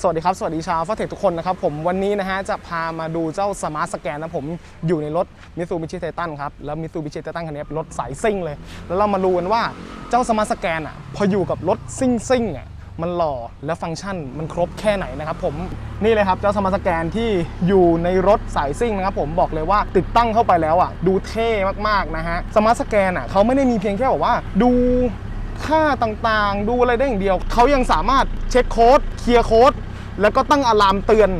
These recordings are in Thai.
สวัสดีครับ สวัสดีชาวฟาเทคทุกคนนะครับผมวันนี้นะฮะจะพามาดูเจ้าสมาร์ทสแกนนะผมอยู่ในรถมิซูบิชิไททันครับ แล้วมิซูบิชิไททันคันนี้เป็นรถสายซิ่งเลย แล้วเรามาดูกันว่าเจ้าสมาร์ทสแกนอะพออยู่กับรถซิ่งซิ่งอะมันหล่อและฟังก์ชันมันครบแค่ไหนนะครับผมนี่เลยครับเจ้าสมาร์ทสแกนที่อยู่ในรถสายซิ่งนะครับผมบอกเลยว่าติดตั้งเข้าไปแล้วอะดูเท่มากๆนะฮะสมาร์ทสแกนอะเขาไม่ได้มีเพียงแค่บอกว่าดู ค่าต่างๆ ดูอะไรได้อย่างเดียว เขายังสามารถเช็คโค้ดเคลียร์โค้ดแล้วก็ตั้งอะลามเตือน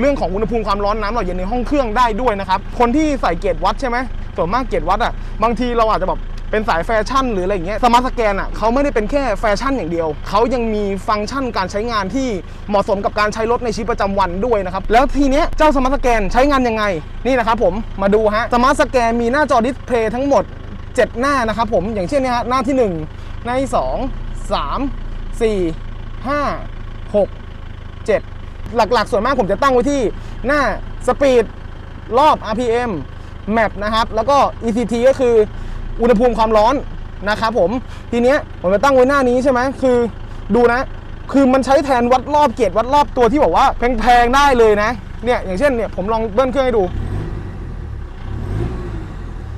เรื่องของอุณหภูมิความร้อนน้ำหล่อเย็นในห้องเครื่องได้ด้วยนะครับ คนที่ใส่เกจวัดใช่ไหมส่วนมากเกจวัดอะบางทีเราอาจจะแบบเป็นสายแฟชั่นหรืออะไรอย่างเงี้ยสมาร์ทสแกนอะเขาไม่ได้เป็นแค่แฟชั่นอย่างเดียว เขายังมีฟังก์ชันการใช้งานที่เหมาะสมกับการใช้รถในชีวิตประจำวันด้วยนะครับ แล้วทีเนี้ยเจ้าสมาร์ทสแกนใช้งานยังไงนี่นะครับผมมาดูฮะสมาร์ทสแกนมีหน้าจอดิสเพลย์ทั้งหมด 7 หน้านะครับผมอย่างเช่นเนี่ยฮะหน้าที่ 1 หน้าที่2 3 4 5 6 7 หลักๆ ส่วนมากผมจะตั้งไว้ที่หน้าสปีดรอบ RPM Map นะครับ แล้วก็ ECT ก็คืออุณหภูมิความร้อนนะครับผมทีเนี้ยผมจะตั้งไว้หน้านี้ใช่ไหมคือดูนะ คือมันใช้แทนวัดรอบเกตวัดรอบตัวที่บอกว่าแพงๆได้เลยนะเนี่ยอย่างเช่นเนี่ยผมลองเบิ้ลเครื่องให้ดู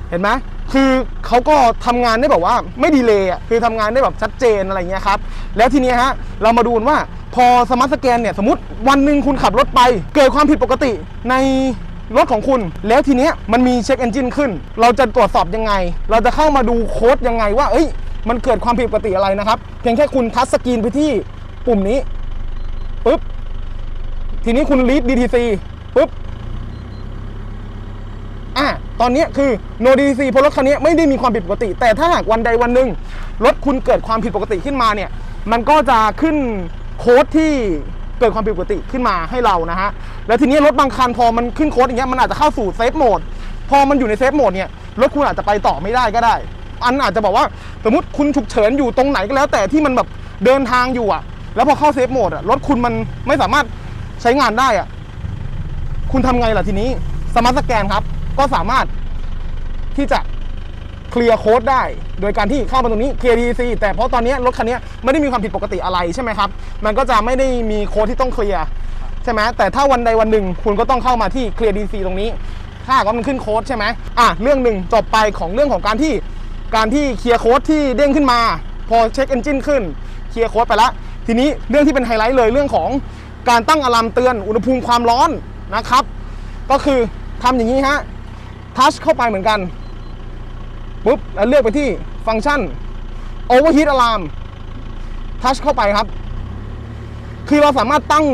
เห็นไหม คือเขาก็ทำงานได้แบบว่าไม่ดีเลยอะคือทำงานได้แบบชัดเจนอะไรเงี้ยครับแล้วทีนี้ฮะเรามาดูว่าพอสมาร์ทสแกนเนี่ยสมมติวันหนึ่งคุณขับรถไป เกิดความผิดปกติในรถของคุณ แล้วทีเนี้ยมันมีเช็คเอนจินขึ้น เราจะตรวจสอบยังไง เราจะเข้ามาดูโค้ดยังไงว่า เอ้ย มันเกิดความผิดปกติอะไรนะครับ เพียงแค่คุณทัชสกรีนไปที่ปุ่มนี้ปุ๊บทีนี้คุณรีด DTC ปุ๊บ ตอนนี้คือ no DTC เพราะรถคันนี้ไม่ได้มีความผิดปกติ แต่ถ้าหากวันใดวันหนึ่งรถคุณเกิดความผิดปกติขึ้นมาเนี่ย มันก็จะขึ้นโค้ดที่เกิดความผิดปกติขึ้นมาให้เรานะฮะ แล้วทีนี้รถบางคันพอมันขึ้นโค้ดอย่างเงี้ยมันอาจจะเข้าสู่เซฟโหมด พอมันอยู่ในเซฟโหมดเนี่ยรถคุณอาจจะไปต่อไม่ได้ก็ได้ อันอาจจะบอกว่าสมมติคุณฉุกเฉินอยู่ตรงไหนก็แล้ว แต่ที่มันแบบเดินทางอยู่อะแล้วพอเข้าเซฟโหมดอะรถคุณมันไม่สามารถใช้งานได้อะคุณทำไงล่ะทีนี้สมาร์ทสแกนครับ ก็สามารถที่จะเคลียร์โค้ดได้ โดยการที่เข้ามาตรงนี้ KDC แต่เพราะตอนนี้รถคันนี้ไม่ได้มีความผิดปกติอะไรใช่ไหมครับ มันก็จะไม่ได้มีโค้ดที่ต้องเคลียร์ใช่ไหมแต่ถ้าวันใดวันหนึ่งคุณก็ต้องเข้ามาที่ Clear DC ตรงนี้ ถ้ากว่ามันขึ้นโค้ดใช่ไหมอะเรื่องหนึ่งจบไปของเรื่องของการที่การที่เคลียร์โค้ดที่เด้งขึ้นมา พอเช็คเอนจินขึ้นเคลียร์โค้ดไปละทีนี้เรื่องที่เป็นไฮไลท์เลยเรื่องของการตั้งอะลามเตือนอุณหภูมิความร้อนนะครับ ก็คือทำอย่างนี้ฮะ ทัชเข้าไปเหมือนกันปุ๊บแล้วเลือกไปที่ฟังก์ชัน Overheat Alarm ทัชเข้าไปครับ คือเราสามารถตั้ง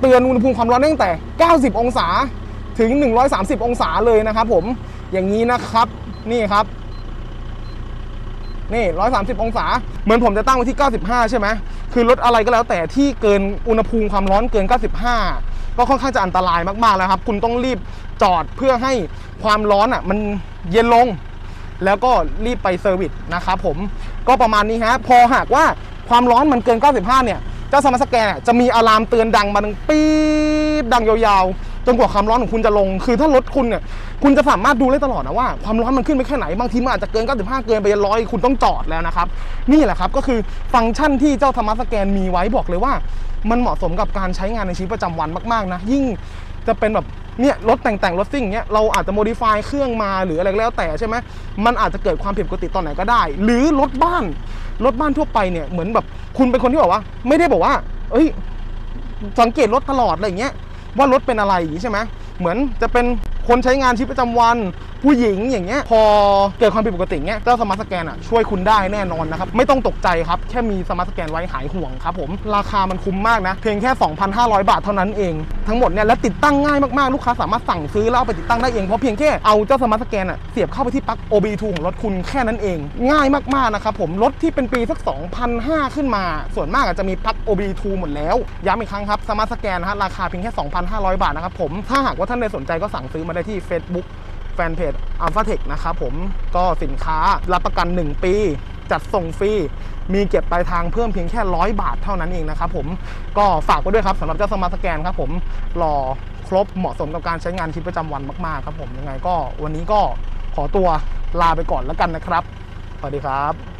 เตือนอุณหภูมิความร้อนได้ตั้งแต่ 90 องศาถึง 130 องศาเลยนะครับผมอย่างนี้นะครับ นี่ครับ นี่ 130 องศา เหมือนผมจะตั้งไว้ที่ 95 ใช่ไหมคือลดอะไรก็แล้วแต่ที่เกินอุณหภูมิความร้อนเกิน 95 ก็ค่อนข้างจะอันตรายมากๆแล้วครับ คุณต้องรีบจอดเพื่อให้ความร้อนอะมันเย็นลง แล้วก็รีบไปเซอร์วิสนะครับผมก็ประมาณนี้ฮะพอหากว่าความร้อนมันเกิน 95 เนี่ยเจ้าสมาร์ทสแกนจะมีอะลามเตือนดังมาดังปี๊ดดังยาวๆ จนกว่าความร้อนของคุณจะลง คือถ้ารถคุณเนี่ยคุณจะสามารถดูได้ตลอดนะว่าความร้อนมันขึ้นไปแค่ไหน บางทีมันอาจจะเกิน 95 เกินไปร้อยคุณต้องจอดแล้วนะครับ นี่แหละครับก็คือฟังก์ชันที่เจ้าสมาร์ทสแกนมีไว้บอกเลยว่า มันเหมาะสมกับการใช้งานในชีวิตประจำวันมากๆนะยิ่งจะเป็นแบบเนี่ยรถแต่งแต่งรถซิ่งเนี้ยเราอาจจะโมดิฟายเครื่องมาหรืออะไรก็แล้วแต่ใช่ไหมมันอาจจะเกิดความผิดปกติตอนไหนก็ได้ หรือรถบ้านรถบ้านทั่วไปเนี่ยเหมือนแบบคุณเป็นคนที่บอกว่า ไม่ได้บอกว่า เอ้ย สังเกตรถตลอดอะไรเงี้ย ว่ารถเป็นอะไรอย่างนี้ใช่ไหมเหมือนจะเป็นคนใช้งานชีวิตประจำวันผู้หญิงอย่างเงี้ยพอเกิดความผิดปกติเงี้ยเจ้าสมาร์ทสแกนอะช่วยคุณได้แน่นอนนะครับ ไม่ต้องตกใจครับ แค่มีสมาร์ทสแกนไว้หายห่วงครับผม ราคามันคุ้มมากนะ เพียงแค่ 2,500 บาทเท่านั้นเอง ทั้งหมดเนี่ยและติดตั้งง่ายมากๆ ลูกค้าสามารถสั่งซื้อแล้วเอาไปติดตั้งได้เอง เพราะเพียงแค่เอาเจ้าสมาร์ทสแกนอะเสียบเข้าไปที่ปลั๊ก OBD2 ของรถคุณแค่นั้นเอง ง่ายมากๆนะครับผมรถที่เป็นปีสัก2,500ขึ้นมา ส่วนมากอาจจะมีปลั๊ก OBD2 หมดแล้วย้ำอีกครั้งครับสมาร์ทสแกนนะฮะราคาเพียงแค่ 2,500 บาทนะครับผมถ้าหากว่าท่านใดสนใจก็สั่งซื้อมาได้ที่ Facebook ฟนเพจ a l p h a t e c h นะครับผมก็สินค้ารับประกัน 1 ปี จัดส่งฟรี มีเก็บปลายทางเพิ่มเพียงแค่100บาทเท่านั้นเองนะครับผมก็ฝากไว้ด้วยครับสำหรับเจ้าสมาร์ทสแกนครับผมหล่อครบเหมาะสมกับการใช้งานชีวิตประจำวันมากๆครับผมยังไงก็วันนี้ก็ขอตัวลาไปก่อนแล้วกันนะครับสวัสดีครับ